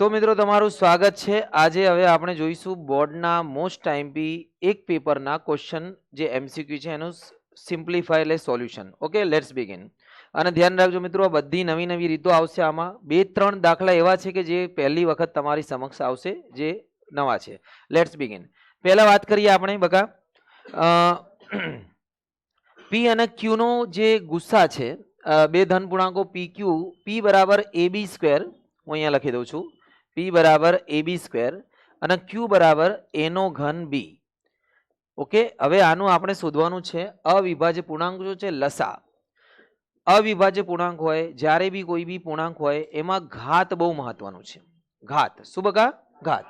તો મિત્રો, તમારું સ્વાગત છે. આજે હવે આપણે જોઈશું બોર્ડના મોસ્ટ ટાઈમપી એક પેપરના ક્વેશ્ચન જે એમસીક્યુ છે, એનું સિમ્પ્લિફાય એટલે સોલ્યુશન ઓકે લેટ્સ બિગિન અને ધ્યાન રાખજો મિત્રો, આ બધી નવી નવી રીતો આવશે આમાં. બે ત્રણ દાખલા એવા છે કે જે પહેલી વખત તમારી સમક્ષ આવશે, જે નવા છે. લેટ્સ બિગિન પહેલા વાત કરીએ આપણે બકા. પી અને ક્યુનો જે ગુસ્સા છે બે ધન પૂર્ણાંકો પી ક્યુ પી બરાબર એ બી સ્ક્વેર હું અહીંયા લખી દઉં છું. પી બરાબર એ બી સ્ક્વેર અને ક્યુ બરાબર એનો ઘન બી ઓકે હવે આનું આપણે શોધવાનું છે અવિભાજ્ય પૂર્ણાંક જો છે લસા. અવિભાજ્ય પૂર્ણાંક હોય, જ્યારે બી કોઈ બી પૂર્ણાંક હોય, એમાં ઘાત બહુ મહત્વનું છે. ઘાત. શું બગા ઘાત.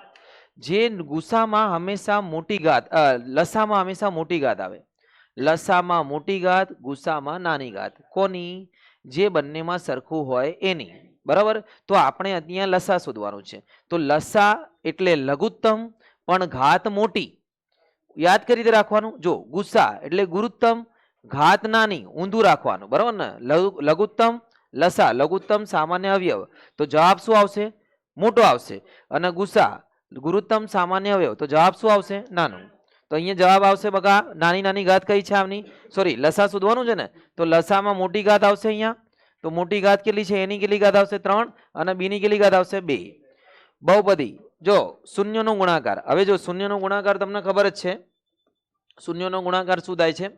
જે ગુસ્સામાં હંમેશા મોટી ઘાત લસામાં હંમેશા મોટી ઘાત આવે. લસામાં મોટી ઘાત ગુસ્સામાં નાની ઘાત. કોની? જે બંનેમાં સરખું હોય, એની. બરાબર? તો આપણે અહીંયા લસા શોધવાનું છે. તો લસા એટલે લઘુત્તમ, પણ ઘાત મોટી. યાદ કરી રાખવાનું? જો, ગુસ્સા એટલે ગુરુત્તમ, ઘાત નાની, ઊંધું રાખવાનું. બરાબર ને? લઘુ- લઘુત્તમ, લસા, લઘુત્તમ સામાન્ય અવયવ. તો જવાબ શું આવશે? મોટો આવશે. અને ગુસ્સા, ગુરુત્તમ સામાન્ય અવયવ. તો જવાબ શું આવશે? નાનું. તો અહીંયા જવાબ આવશે બગા, નાની નાની ઘાત કઈ છે આમની? સોરી લસા શોધવાનું છે ને? તો લસામાં મોટી ઘાત આવશે અહીંયા. તો મોટી ઘાત કેટલી છે? એની કેટલી ઘાત આવશે? ત્રણ અને બીની કેટલી ઘાત આવશે? બે. બહુપદી. જો, શૂન્યનો ગુણાકાર. હવે જો શૂન્યનો ગુણાકાર તમને ખબર જ છે. શૂન્યનો ગુણાકાર શું થાય છે?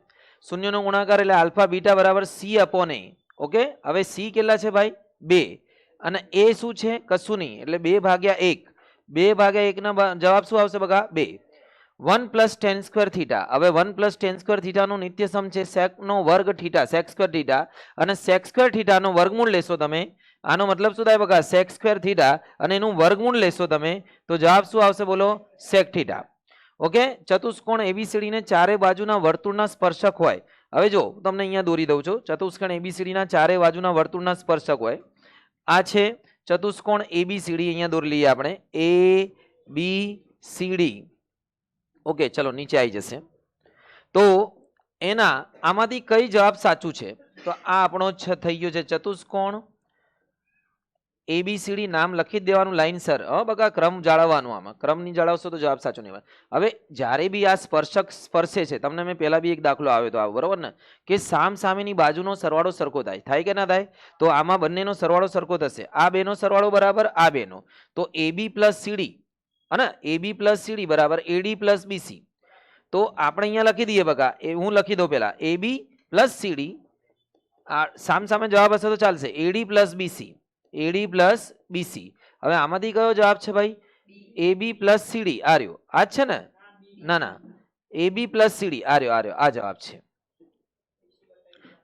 શૂન્યનો ગુણાકાર એટલે આલ્ફા બીટા બરાબર સી અપોન ઓકે? હવે સી કેટલા છે ભાઈ? બે. અને એ શું છે? કશું નહીં. એટલે બે ભાગ્યા એક. બે ભાગ્યા એકના જવાબ શું આવશે બગા બે. One plus ten square theta. હવે વન પ્લસ ટેન સ્ક્વેર થીટાનું નિત્યસમ છે સેકનો વર્ગ થીટા, સેક સ્ક્વેર થીટા. અને સેક સ્ક્વેર થીટાનો વર્ગમૂળ લેશો તમે. આનો મતલબ શું થાય બકા? સેક સ્ક્વેર થીટા અને એનું વર્ગમૂળ લેશો તમે, તો જવાબ શું આવશે બોલો? Sec theta. ઓકે? ચતુષ્કોણ એબીસીડીને ચારે બાજુના વર્તુળના સ્પર્શક હોય. હવે જો તમને અહીંયા દોરી દઉં છું. ચતુષ્કોણ એબીસીડીના ચારે બાજુના વર્તુળના સ્પર્શક હોય. આ છે ચતુષ્કોણ એબીસીડી અહીંયા દોરી લઈએ આપણે. એ બી ડી ઓકે, ચલો, નીચે આવી જશે. તો એના, આમાંથી કઈ જવાબ સાચું છે? તો આ આપણો થઈ ગયો છે ચતુષ્કોણ. એબીસીડી નામ લખી દેવાનું લાઇનસર હ બગા, ક્રમ જાળવવાનું આમાં. ક્રમ નહીં જાળવશો તો જવાબ સાચો નહીં હવે, જ્યારે બી આ સ્પર્શક સ્પર્શે છે, તમને મેં પહેલાં બી એક દાખલો આવ્યો તો આવો, બરાબર ને? કે સામ સામેની બાજુનો સરવાળો સરખો થાય. થાય કે ના થાય? તો આમાં બંનેનો સરવાળો સરખો થશે. આ બેનો સરવાળો બરાબર આ બેનો. તો એબી પ્લસ સીડી અને એ બી પ્લસ સીડી બરાબર એડી પ્લસ બીસી તો આપણે અહીંયા લખી દઈએ બગા એ હું લખી દઉં પહેલાં. એ બી પ્લસ સીડી આ સામ સામે જવાબ હશે તો ચાલશે. AD plus BC AD plus BC હવે આમાંથી કયો જવાબ છે ભાઈ? એ બી પ્લસ સીડી આ રહ્યો. આ જ છે ને? ના ના. એ બી પ્લસ સીડી આ રહ્યો આ રહ્યો. આ જવાબ છે.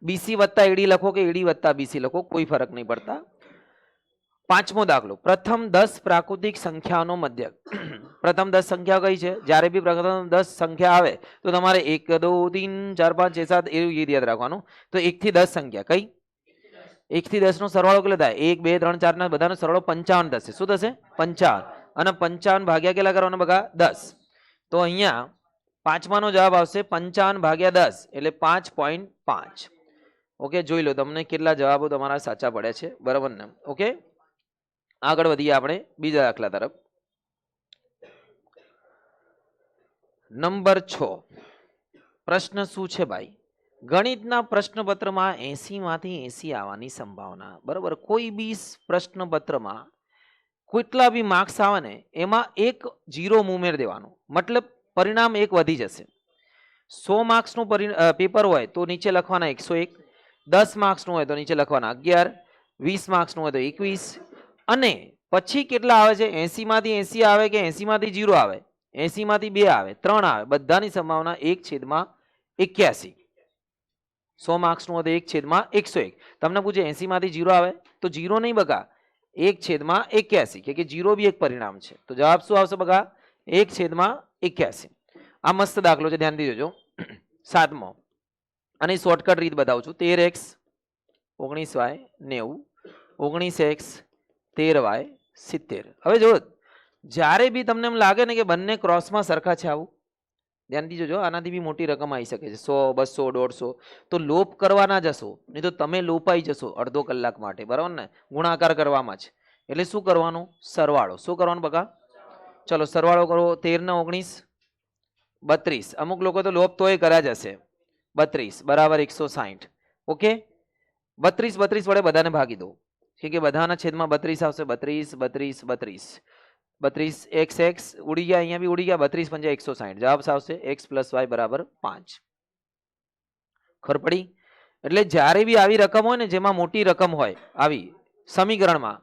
બીસી વત્તા એડી લખો કે એડી વત્તા બીસી લખો? કોઈ ફરક નહીં પડતા. પાંચમો દાખલો. પ્રથમ દસ પ્રાકૃતિક સંખ્યાનો મધ્યક. પ્રથમ દસ સંખ્યા કઈ છે? જ્યારે બી પ્રથમ દસ સંખ્યા આવે, તો તમારે એક, દો, તીન, ચાર, પાંચ, છ, સાત, એવું ગીત યાદ રાખવાનું. તો એકથી દસ સંખ્યા. કઈ? એકથી દસનો સરવાળો કેટલો થાય? એક, બે, ત્રણ ચારના બધાનો સરવાળો પંચાવન થશે. શું થશે? પંચાવન. અને પંચાવન ભાગ્યા કેટલા કરવાના બગા દસ. તો અહીંયા પાંચમાનો જવાબ આવશે પંચાવન ભાગ્યા દસ, એટલે પાંચ પોઈન્ટ પાંચ. ઓકે, જોઈ લો, તમને કેટલા જવાબો તમારા સાચા પડ્યા છે. બરાબર ને? ઓકે? આગળ વધીએ આપણે બીજા દાખલા તરફ. નંબર છ. પ્રશ્ન શું છે ભાઈ? ગણિતના પ્રશ્નપત્રમાં એંસીમાંથી એંસી આવવાની સંભાવના. બરાબર? કોઈ બી પ્રશ્નપત્રમાં કેટલા બી માર્ક્સ આવે ને, એમાં એક જીરો ઉમેર દેવાનું. મતલબ પરિણામ એક વધી જશે. સો માર્ક્સનું પરિ પેપર હોય તો નીચે લખવાના એકસો એક. દસ માર્ક્સનું હોય તો નીચે લખવાના અગિયાર. વીસ માર્ક્સનું હોય તો એકવીસ. અને પછી કેટલા આવે છે? એંસીમાંથી એંસી આવે કે એંસીમાંથી જીરો આવે? એંસીમાંથી બે આવે, ત્રણ આવે. બધાની સંભાવના એક છેદમાં એક્યાસી. સો માર્ક્સનું હતું એક છેદમાં એકસો એક. તમને પૂછે એંસીમાંથી જીરો આવે? તો જીરો નહીં બગા. એક છેદમાં એક્યાસી. કે જીરો બી એક પરિણામ છે. તો જવાબ શું આવશે બગા? એક છેદમાં એક્યાસી. આ મસ્ત દાખલો છે. ધ્યાનથી જોજો. સાતમો. અને શોર્ટકટ રીત બતાવું છું. તેર એક્સ ઓગણીસ વાય નેવું. ઓગણીસ એક્સ તેર વાય સિત્તેર. હવે જો જ્યારે બી તમને એમ લાગે ને કે બંને ક્રોસમાં સરખા છે આવું ધ્યાનથી જોજો આનાથી બી મોટી રકમ આવી શકે છે, સો, બસો, દોઢસો. તો લોપ કરવાના જશો નહીં તો તમે લોપાઈ જશો અડધો કલાક માટે, બરાબર ને? ગુણાકાર કરવામાં જ. એટલે શું કરવાનું? સરવાળો. શું કરવાનું બકા? ચલો, સરવાળો કરો, તેર ને ઓગણીસ, બત્રીસ. અમુક લોકો તો લોપ તોય કર્યા જ હશે. બત્રીસ, બરાબર એકસો સાહીઠ ઓકે? બત્રીસ બત્રીસ વડે બધાને ભાગી દો. કે કે બધાના છેદમાં બત્રીસ આવશે. બત્રીસ બત્રીસ બત્રીસ. બત્રીસ એક્સ એક્સ. ઉડી ગયા, અહીંયા બી ઉડી ગયા. બત્રીસ પંજા એકસો સાહીઠ. જવાબ આવશે એક્સ પ્લસ વાય બરાબર પાંચ. ખબર પડી? એટલે જ્યારે બી આવી રકમ હોય ને, જેમાં મોટી રકમ હોય, આવી સમીકરણમાં,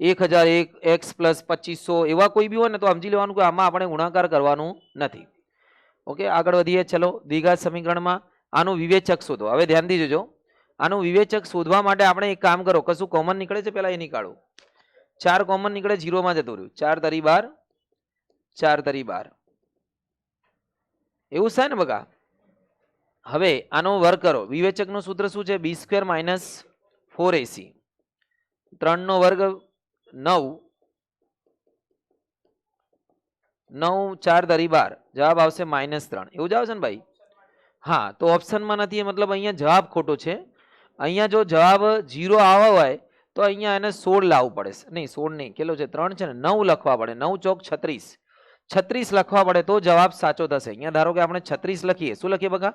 એક હજાર એક, એક્સ પ્લસ પચીસો, એવા કોઈ બી હોય ને, તો સમજી લેવાનું કે આમાં આપણે ગુણાકાર કરવાનું નથી. ઓકે? આગળ વધીએ. ચલો દ્વિઘાત સમીકરણમાં આનું વિવેચક શોધો. હવે ધ્યાનથી જોજો આનું વિવેચક શોધવા માટે આપણે એક કામ કરો, કશું કોમન નીકળે છે પહેલાં એ નીકાળો. ચાર કોમન નીકળે જીરોમાં જતું રહ્યું. ચાર તરી બાર, ચાર તરી બાર. એવું છે ને બકા? હવે આનો વર્ગ કરો. વિવેચકનું સૂત્ર શું છે? B square minus four AC ત્રણનો વર્ગ નવ. નવ, ચાર દરી બાર. જવાબ આવશે માઇનસ ત્રણ. એવું જ આવશે ને ભાઈ? હા, તો ઓપ્શનમાં નથી મતલબ અહીંયા જવાબ ખોટો છે. અહીંયા જો જવાબ જીરો આવવા હોય, તો અહીંયા એને સોળ લાવવું પડે નહીં, સોળ નહીં, કેટલો છે? ત્રણ છે ને, નવ લખવા પડે. નવ ચોક છત્રીસ. છત્રીસ લખવા પડે તો જવાબ સાચો થશે. અહીંયા ધારો કે આપણે છત્રીસ લખીએ. શું લખીએ બકા?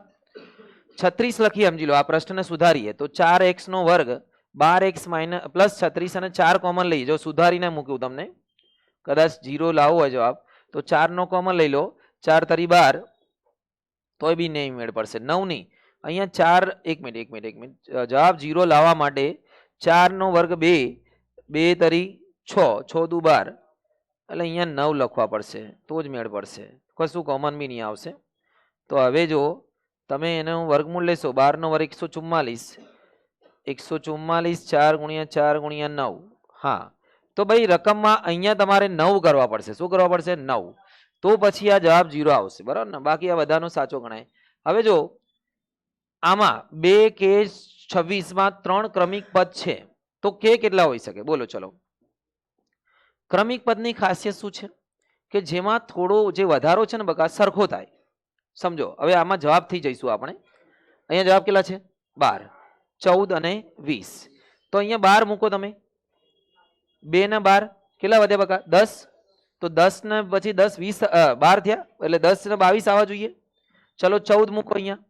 છત્રીસ લખીએ, સમજી લો, આ પ્રશ્નને સુધારીએ. તો ચાર એક્સ નો વર્ગ બાર એક્સ માઇનસ, પ્લસ છત્રીસ અને ચાર કોમન લઈએ જો સુધારીને મૂક્યું તમને. કદાચ જીરો લાવવો હોય જવાબ. તો ચારનો કોમન લઈ લો. ચાર તરી બાર. તોય બી નહીં મેળ પડશે. નવ નહીં. અહીંયા ચાર, એક મિનિટ એક મિનિટ એક મિનિટ. જવાબ જીરો લાવવા માટે ચારનો વર્ગ બે બે તરી છ છ દુ બાર. એટલે અહીંયા નવ લખવા પડશે, તો જ મેળ પડશે. કશું કોમન બી નહીં આવશે. તો હવે જો તમે એનું વર્ગમૂળ લેશો, બારનો વર્ગ એકસો ચુમ્માલીસ. એકસો ચુમ્માલીસ, ચાર ગુણ્યા ચાર ગુણ્યા નવ. હા. તો ભાઈ રકમમાં અહીંયા તમારે નવ કરવા પડશે. શું કરવા પડશે? નવ. તો પછી આ જવાબ જીરો આવશે. બરાબર ને? બાકી આ બધાનો સાચો ગણાય. હવે જો આમાં બે કે છવ્વીસમાં ત્રણ ક્રમિક પદ છે. તો કે કેટલા હોઈ શકે? બોલો, ચલો. ક્રમિક પદની ખાસિયત શું છે? કે જેમાં થોડો જે વધારો છે ને બકા, સરખો થાય. સમજો? હવે આમાં જવાબ થઈ જઈશું આપણે. અહીંયા જવાબ કેટલા છે? બાર. ચૌદ અને વીસ. તો અહીંયા બાર મૂકો તમે. બે ને બાર કેટલા વધ્યા બકા? દસ. તો દસ ને પછી દસ, વીસ બાર થયા. એટલે દસ ને બાવીસ આવવા જોઈએ. ચલો, ચૌદ મૂકો અહીંયા.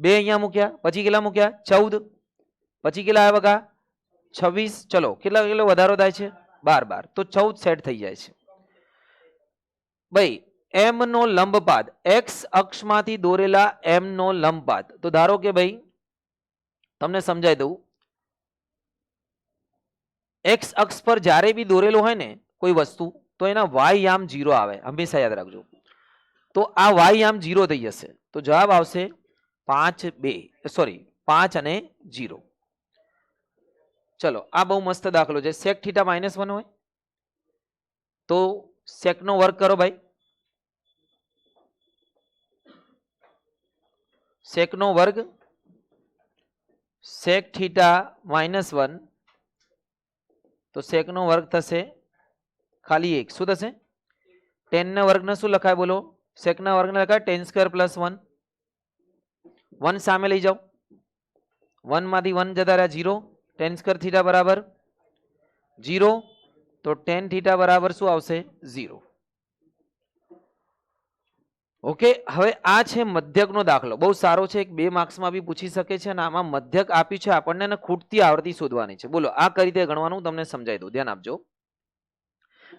બે અહીંયા મૂક્યા, પછી કેટલા મૂક્યા? ચૌદ. પછી કેટલા આવ્યા બગા છવ્વીસ. ચલો, કેટલા, કેટલો વધારો થાય છે? બાર બાર. તો ચૌદ સેટ થઈ જાય છે. ભાઈ એમ નો લંબપાદ એક્સ અક્ષમાંથી દોરેલા એમ નો લંબપાદ. તો ધારો કે ભાઈ, તમને સમજાઈ દઉં. એક્સ અક્ષ પર જ્યારે બી દોરેલો હોય ને કોઈ વસ્તુ, તો એના વાય યામ જીરો આવે. હંમેશા યાદ રાખજો. તો આ વાય યામ જીરો થઈ જશે. તો જવાબ આવશે પાંચ બે સોરી પાંચ અને જીરો ચલો, આ બહુ મસ્ત દાખલો છે. સેક થીટા માઇનસ વન હોય. તો સેકનો વર્ક કરો ભાઈ. સેકનો વર્ગ સેક થીટા માઇનસ વન તો સેકનો વર્ગ થશે ખાલી એક. શું થશે? ટેનના વર્ગને શું લખાય બોલો? સેકના વર્ગને લખાય tan square plus one. One સામે લઈ જાઓ. વનમાંથી વન જતા રહ્યા જીરો ટેન સ્કર થીટા બરાબર જીરો તો ટેન થીટા બરાબર શું આવશે? ઝીરો. ઓકે, હવે આ છે મધ્યકનો દાખલો. બહુ સારો છે, એક બે માર્ક્સમાં બી પૂછી શકે છે અને આમાં મધ્યક આપ્યું છે, આપણને અને ખૂટતી આવૃત્તિ શોધવાની છે. બોલો, આ કઈ રીતે ગણવાનું? તમને સમજાવી દઉં. ધ્યાન આપજો.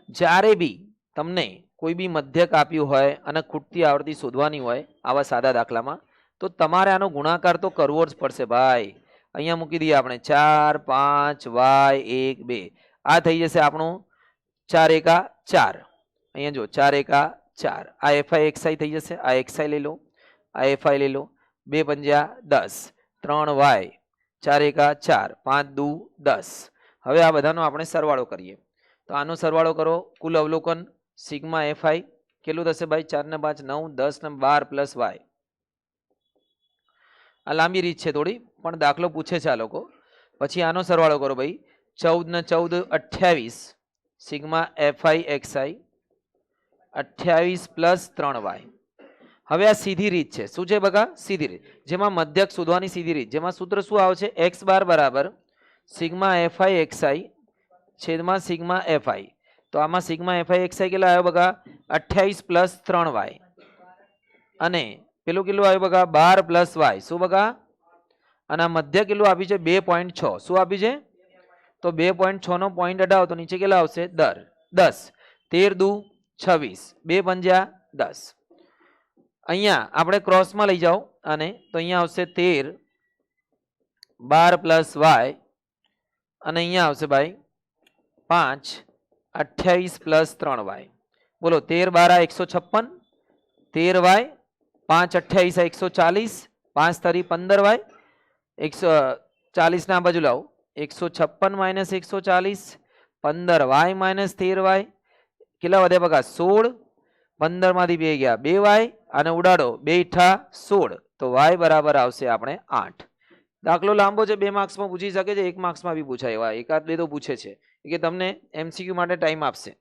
જ્યારે બી તમને કોઈ બી મધ્યક આપ્યું હોય અને ખૂટતી આવૃત્તિ શોધવાની હોય આવા સાદા દાખલામાં તો તમારે આનો ગુણાકાર તો કરવો જ પડશે ભાઈ. અહીંયા મૂકી દઈએ આપણે. ચાર, પાંચ, વાય, એક, બે. આ થઈ જશે આપણું ચાર એકા ચાર. અહીંયા જો ચાર એકા ચાર. આ એફઆઈ એક્સઆઈ થઈ જશે. આ એક્સઆઈ લઈ લો. આ એફઆઈ લઈ લો. બે પંજા દસ. ત્રણ વાય. ચાર એકા ચાર. પાંચ દુ દસ. હવે આ બધાનો આપણે સરવાળો કરીએ. તો આનો સરવાળો કરો. કુલ અવલોકન સિગ્મા એફઆઈ કેટલું થશે ભાઈ? ચાર ને પાંચ, નવ, દસ ને બાર પ્લસ વાય. આ લાંબી રીત છે થોડી, પણ દાખલો પૂછે છે આ લોકો. પછી આનો સરવાળો કરો ભાઈ. ચૌદ ને ચૌદ અઠ્યાવીસ. Sigma f i x i અઠ્યાવીસ પ્લસ ત્રણ વાય. હવે આ સીધી રીત છે. શું છે બગા સીધી રીત. જેમાં મધ્યક શોધવાની સીધી રીત. જેમાં સૂત્ર શું આવે છે એક્સ બાર બરાબર sigma f i x i છેદમાં સિગ્મા એફઆઈ તો આમાં સિગ્મા એફઆઈ એક્સઆઈ કેટલા આવ્યો બગા અઠ્યાવીસ પ્લસ ત્રણ વાય. અને પેલું કેટલું આવ્યું બગા બાર પ્લસ વાય શું બગા અને મધ્ય કેટલું આપ્યું છે? બે પોઈન્ટ છ. શું આપ્યું છે? તો બે પોઈન્ટ છનો પોઈન્ટ અઢાવ તો નીચે કેટલા આવશે? દર દસ. તેર દુ છવ્વીસ. બે પંજા દસ. અહીંયા આપણે ક્રોસમાં લઈ જાઓ. અને તો અહીંયા આવશે તેર. બાર પ્લસ વાય અને અહીંયા આવશે ભાઈ પાંચ. અઠ્યાવીસ પ્લસ ત્રણ વાય બોલો, તેર બાર એકસો છપ્પન. તેર વાય પાંચ અઠ્યાવીસ એકસો ચાલીસ, પાંચ તરી પંદર વાય, એકસો ચાલીસના બાજુ લાવો. એકસો છપ્પન માઇનસ એકસો ચાલીસ, પંદર વાય માઇનસ તેર વાય, કેટલા વધ્યા બગા સોળ. પંદરમાંથી બે ગયા, બે વાય, અને ઉડાડો, બે ઈઠા સોળ. તો વાય બરાબર આવશે આપણે આઠ. દાખલો લાંબો છે, બે માર્ક્સમાં પૂછી શકે છે, એક માર્ક્સમાં બી પૂછાય. એવા એકાદ બે તો પૂછે છે. કે તમને એમસીક્યુ માટે ટાઈમ આપશે.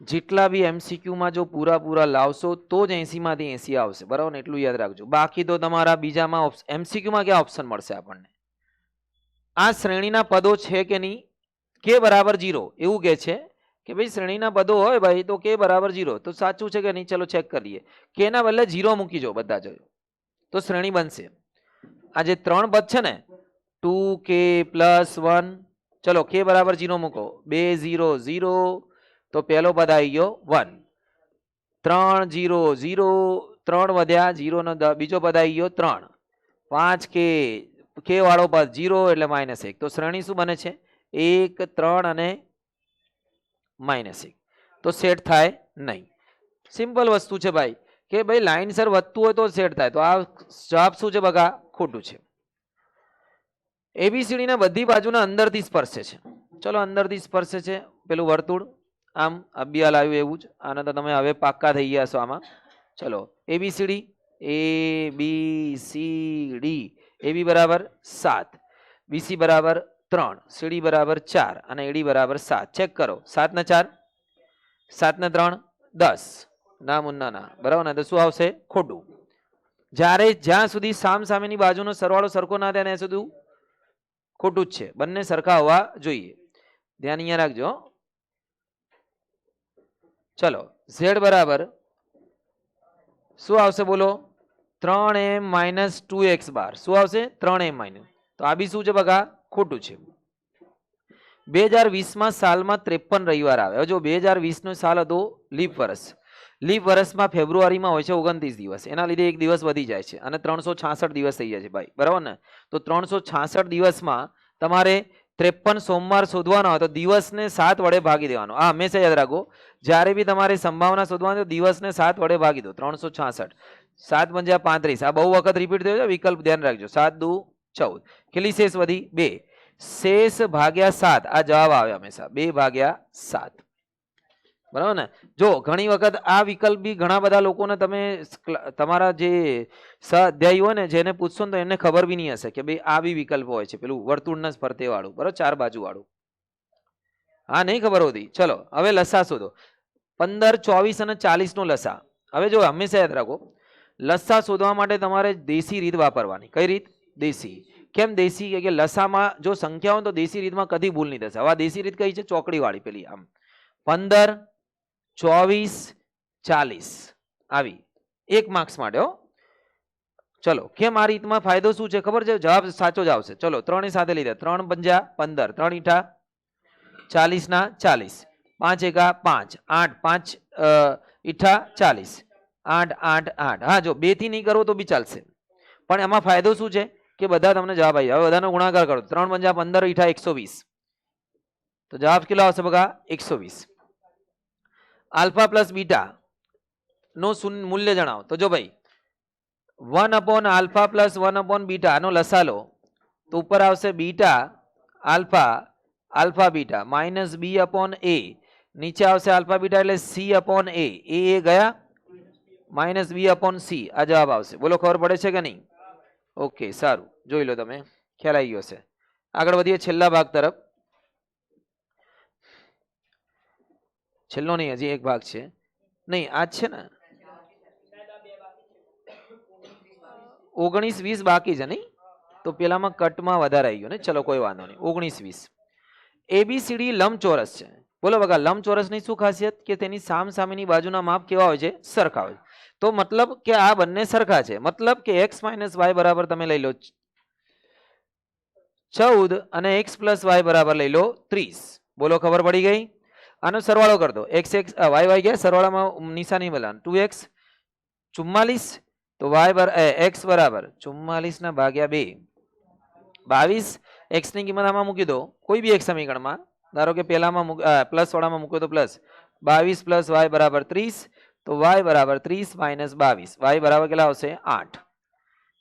જેટલા બી એમસીક્યુમાં જો પૂરા પૂરા લાવશો, તો જ એંસીમાંથી એંસી આવશે. બરાબર ને? એટલું યાદ રાખજો. બાકી તો તમારા બીજામાં એમસીક્યુમાં ક્યાં ઓપ્શન મળશે આપણને? આ શ્રેણીના પદો છે કે નહીં? કે બરાબર જીરો? એવું કહે છે કે ભાઈ શ્રેણીના પદો હોય ભાઈ, તો કે બરાબર જીરો. તો સાચું છે કે નહીં? ચલો ચેક કરીએ કે એના બદલે જીરો મૂકી જો બધા જો તો શ્રેણી બનશે. આ જે ત્રણ પદ છે ને, ટુ કે પ્લસ વન, ચલો કે બરાબર જીરો મૂકો. બે, ઝીરો ઝીરો તો પહેલો પદ આવી ગયો વન. ત્રણ જીરો જીરો, ત્રણ વધ્યા જીરોનો બીજો પદ આવી ગયો ત્રણ. પાંચ કે કે વાળો પદ જીરો એટલે માઇનસ એક. તો શ્રેણી શું બને છે? એક, ત્રણ અને માઇનસ એક. તો સેટ થાય નહીં. સિમ્પલ વસ્તુ છે ભાઈ, કે ભાઈ લાઇનસર વધતું હોય તો સેટ થાય. તો આ જવાબ શું છે બગા? ખોટું છે. એબીસીડી ના બધી બાજુના અંદરથી સ્પર્શે છે. ચલો અંદરથી સ્પર્શે છે. પેલું વર્તુળ. આમ અબિયાલ આવ્યું એવું જ. આને તો તમે હવે પાક્કા થઈ ગયા છો આમાં. ચલો ABCD A B C D AB બરાબર સાત. બીસી બરાબર ત્રણ. સીડી બરાબર ચાર. અને એડી બરાબર સાત. ચેક કરો. સાતને ચાર? સાતને ત્રણ? દસ. ના મુન્ના, ના. બરાબર ને? તો શું આવશે? ખોટું. જ્યારે જ્યાં સુધી સામ સામેની બાજુનો સરવાળો સરખો ના થાય ત્યાં સુધી ખોટું જ છે. બંને સરખા હોવા જોઈએ. ધ્યાન અહીંયા રાખજો. ચલો ઝેડ બરાબર. શું આવશે બોલો? ત્રણ એમ માઇનસ ટુ એક્સ બાર. શું આવશે? ત્રણ એમ માઇનસ તો આ બી શું છે બગા ખોટું છે. બે હજાર વીસમાં સાલમાં ત્રેપન રવિવાર આવે. જો બે હજાર વીસનો સાલ હતો, લીપ વર્ષ લીપ વર્ષમાં ફેબ્રુઆરીમાં હોય છે ઓગણત્રીસ દિવસ. એના લીધે એક દિવસ વધી જાય છે. અને ત્રણસો છાસઠ દિવસ થઈ જાય છે ભાઈ. બરાબર ને? તો ત્રણસો છાસઠ દિવસમાં તમારે ત્રેપન સોમવાર શોધવાનો હોય તો દિવસને સાત વડે ભાગી દેવાનો. આ હંમેશા યાદ રાખો, જ્યારે બી તમારે સંભાવના શોધવાની તો દિવસને સાત વડે ભાગી દો. ત્રણસો છાસઠ. સાત પંજા પાંત્રીસ. આ બહુ વખત રિપીટ થયો છે, વિકલ્પ ધ્યાન રાખજો. સાત દુ ચૌદ. કેટલી શેષ વધી? બે. શેષ ભાગ્યા સાત. આ જવાબ આવે હંમેશા. બે ભાગ્યા સાત. બરાબર ને? જો ઘણી વખત આ વિકલ્પ બી ઘણા બધા લોકોને તમે તમારા જે સહઅધ્યાયી હોય ને જેને પૂછશો ને તો એમને ખબર બી નહીં હશે કે ભાઈ આ બી વિકલ્પ હોય છે. પેલું વર્તુળના ફરતે વાળું, બરાબર? ચાર બાજુ વાળું. હા, નહીં ખબર હોતી. ચલો, હવે લસા શોધો. પંદર, ચોવીસ અને ચાલીસ નો લસા. હવે જો હંમેશા યાદ રાખો, લસા શોધવા માટે તમારે દેશી રીત વાપરવાની. કઈ રીત? દેશી. કેમ દેશી? કે- લસામાં જો સંખ્યા હોય તો દેશી રીતમાં કદી ભૂલ નહીં થશે. હવે દેશી રીત કઈ છે? ચોકડી વાળી પેલી, આમ. પંદર ચોવીસ, ચાલીસ. આવી. એક માર્ક્સ માટે, હો. ચલો, કેમ આ રીતમાં ફાયદો શું છે ખબર છે? જવાબ સાચો જ આવશે. ચલો ત્રણે સાથે લીધા. ત્રણ પંજા, પંદર. ત્રણ ઈઠા ચાલીસના ચાલીસ. પાંચ એકા પાંચ. આઠ, પાંચ ઈઠા ચાલીસ. આઠ આઠ આઠ. હા, જો બેથી નહીં કરો તો બી ચાલશે. પણ એમાં ફાયદો શું છે? કે બધા તમને જવાબ આવી હવે બધાનો ગુણાકાર કરો. ત્રણ પંજા, પંદર ઈઠા એકસો વીસ. તો જવાબ કેટલો આવશે બગા એકસો વીસ. આલ્ફા પ્લસ બીટા નું મૂલ્ય જણાવો. તો જો ભાઈ, one upon alpha plus one upon beta આનો લસા લો તો ઉપર આવશે beta alpha alpha beta, minus B upon A, નીચે આવશે આલ્ફા બીટા એટલે C upon A A A ગયા? માઇનસ બી અપોન સી, આ જવાબ આવશે. બોલો, ખબર પડે છે કે નહીં? ઓકે, સારું. જોઈ લો તમે. ખ્યાલ આવી ગયો છે આગળ વધીએ છેલ્લા ભાગ તરફ. છેલ્લો નહીં, હજી એક ભાગ છે. નહીં, આ છે ને? ઓગણીસ વીસ બાકી છે નહીં? તો પેલામાં કટમાં વધારે આવી ગયો ને? ચલો, કોઈ વાંધો નહીં. ઓગણીસ વીસ. એબીસીડી લંબચોરસ છે. બોલો બગા લંબચોરસની શું ખાસિયત? કે તેની સામ સામેની બાજુના માપ કેવા હોય છે? સરખા હોય. તો મતલબ કે આ બંને સરખા છે. મતલબ કે એક્સ માઇનસ વાય બરાબર તમે લઈ લો ચૌદ અને એક્સ પ્લસ વાય બરાબર લઈ લો ત્રીસ. બોલો, ખબર પડી ગઈ? આનો સરવાળો કરતો એક્સ એક્સ વાય વાય ગયા. સરવાળામાં નિશાની બોલાવાનું ટુ એક્સ ચુમ્માલીસ, તો વાય બર એક્સ બરાબર. ચુમ્માલીસ ના ભાગ્યા બે. બાવીસ એક્સની કિંમત આમાં મૂકી દો. કોઈ બી એક સમીકરણમાં. ધારો કે પહેલામાં પ્લસ વાળામાં મૂક્યો તો પ્લસ. બાવીસ પ્લસ વાય બરાબર ત્રીસ, તો વાય બરાબર ત્રીસ માઇનસ બાવીસ. વાય બરાબર કેટલા આવશે? આઠ.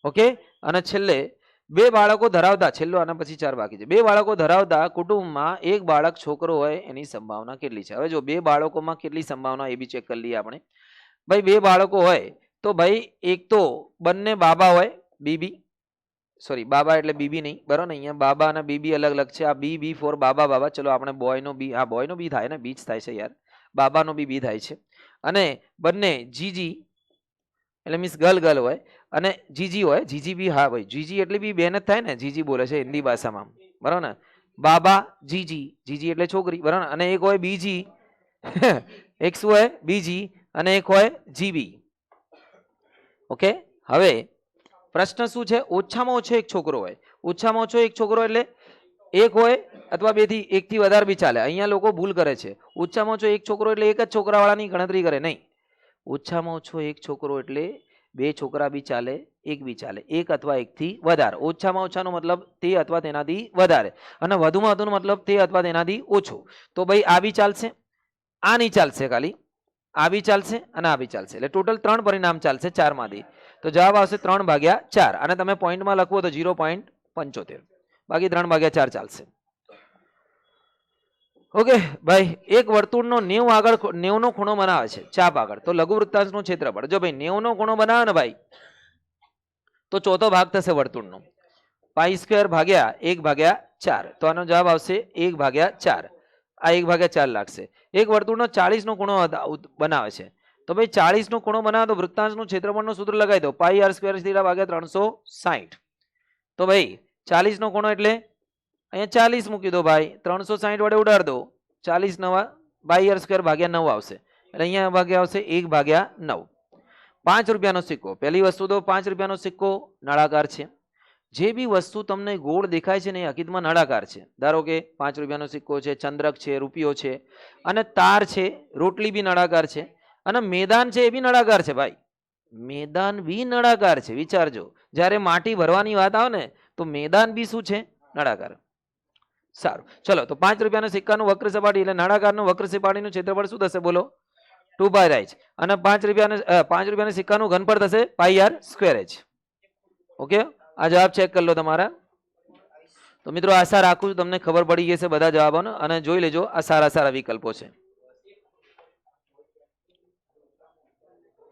ઓકે? અને છેલ્લે બે બાળકો ધરાવતા, છેલ્લો આના પછી ચાર બાકી છે. બે બાળકો ધરાવતા કુટુંબમાં એક બાળક છોકરો હોય એની સંભાવના કેટલી છે? હવે જો બે બાળકોમાં કેટલી સંભાવના એ બી ચેક કરી લઈએ આપણે. ભાઈ, બે બાળકો હોય તો ભાઈ, એક તો બંને બાબા હોય, બીબી. સોરી બાબા એટલે બીબી નહીં. બરાબર અહીંયા બાબા અને બીબી અલગ અલગ છે. આ બી બી, ફોર બાબા બાબા. ચલો, આપણે બોયનો બી, હા, બોયનો બી થાય ને? બીચ થાય છે યાર. બાબાનો બી બી થાય છે. અને બંને જીજી, એટલે મીન્સ ગર્લ ગર્લ હોય અને જીજી હોય, જીજી બી હા ભાઈ, જીજી એટલે બી બેન જ થાય ને, જીજી બોલે છે હિન્દી ભાષામાં. બરાબર ને? બાબા, જીજી જીજી એટલે છોકરી, બરાબર અને એક હોય બીજી, એક શું હોય? બીજી, અને એક હોય જીબી. ઓકે? હવે, પ્રશ્ન શું છે? ઓછામાં ઓછો એક છોકરો હોય. ઓછામાં ઓછો એક છોકરો એટલે એક હોય અથવા બેથી એક વધારે બી ચાલે. અહીંયા લોકો ભૂલ કરે છે. ઓછામાં ઓછો એક છોકરો એટલે એક જ છોકરાવાળાની ગણતરી કરે. નહીં. ઓછામાં ઓછો એક છોકરો એટલે બે છોકરા બી ચાલે, એક બી ચાલે. એક અથવા એકથી વધારે. ઓછામાં ઓછાનો મતલબ તે અથવા તેનાથી વધારે. અને વધુમાં વધુનો મતલબ તે અથવા તેનાથી ઓછો. તો ભાઈ આ બી ચાલશે આ નહીં ચાલશે ખાલી. આ બી ચાલશે અને આ બી ચાલશે. એટલે ટોટલ ત્રણ પરિણામ ચાલશે ચારમાંથી. તો જવાબ આવશે ત્રણ ભાગ્યા ચાર. અને તમે પોઈન્ટમાં લખવો તો ઝીરો પોઈન્ટ પંચોતેર. બાકી ત્રણ ભાગ્યા ચાર ચાલશે. ઓકે, ભાઈ, એક વર્તુળનો નેવ આગળ નેવનો ખૂણો બનાવે છે, ચાપ આગળ. તો લઘુ વૃત્તાંશનું ક્ષેત્રફળ. જો ભાઈ નેવનો ખૂણો બનાવે ને ભાઈ, તો ચોથો ભાગ થશે વર્તુળનો. પાઈ સ્ક્વેર ભાગ્યા એક ભાગ્યા ચાર. તો આનો જવાબ આવશે એક ભાગ્યા ચાર. આ એક ભાગ્યા ચાર લાગશે. એક વર્તુળનો ચાળીસનો ખૂણો બનાવે છે. તો ભાઈ ચાળીસનો ખૂણો બનાવે તો વૃત્તાંશનું ક્ષેત્રફળનું સૂત્ર લગાવી દો. પાઈ આર સ્ક્વેર થીટા ભાગ્યા ત્રણસો સાહીઠ તો ભાઈ ચાલીસનો ખૂણો એટલે અહીંયા ચાલીસ મૂકી દો ભાઈ. ત્રણસો સાહીઠ વડે ઉડાડ દો. ચાલીસ નવા, બાય સ્ક્વેર ભાગ્યા નવ આવશે. એટલે અહીંયા ભાગ્યા આવશે એક ભાગ્યા નવ. પાંચ રૂપિયાનો સિક્કો. પહેલી વસ્તુ તો પાંચ રૂપિયાનો સિક્કો નળાકાર છે. જે બી વસ્તુ તમને ગોળ દેખાય છે ને એ હકીકતમાં નળાકાર છે. ધારો કે પાંચ રૂપિયાનો સિક્કો છે, ચંદ્રક છે, રૂપિયો છે, અને તાર છે, રોટલી બી નળાકાર છે, અને મેદાન છે એ બી નળાકાર છે ભાઈ. મેદાન બી નળાકાર છે, વિચારજો. જ્યારે માટી ભરવાની વાત આવે ને, તો મેદાન બી શું છે? નળાકાર. સારું. ચલો, તો પાંચ રૂપિયાના સિક્કાનું વક્ર સપાટી એટલે નાણાકારનું વક્ર સપાટીનું ક્ષેત્રફળ શું થશે? બોલો. ટુ પાય રાઈચ અને પાંચ રૂપિયાના પાંચ રૂપિયાના સિક્કાનું ઘનફળ થશે pi R square H. Okay? આ જવાબ ચેક કરી લો તમારા. તો મિત્રો, આશા રાખું છું તમને ખબર પડી ગઈ છે બધા જવાબોનો. અને જોઈ લેજો, આ સારા સારા વિકલ્પો છે.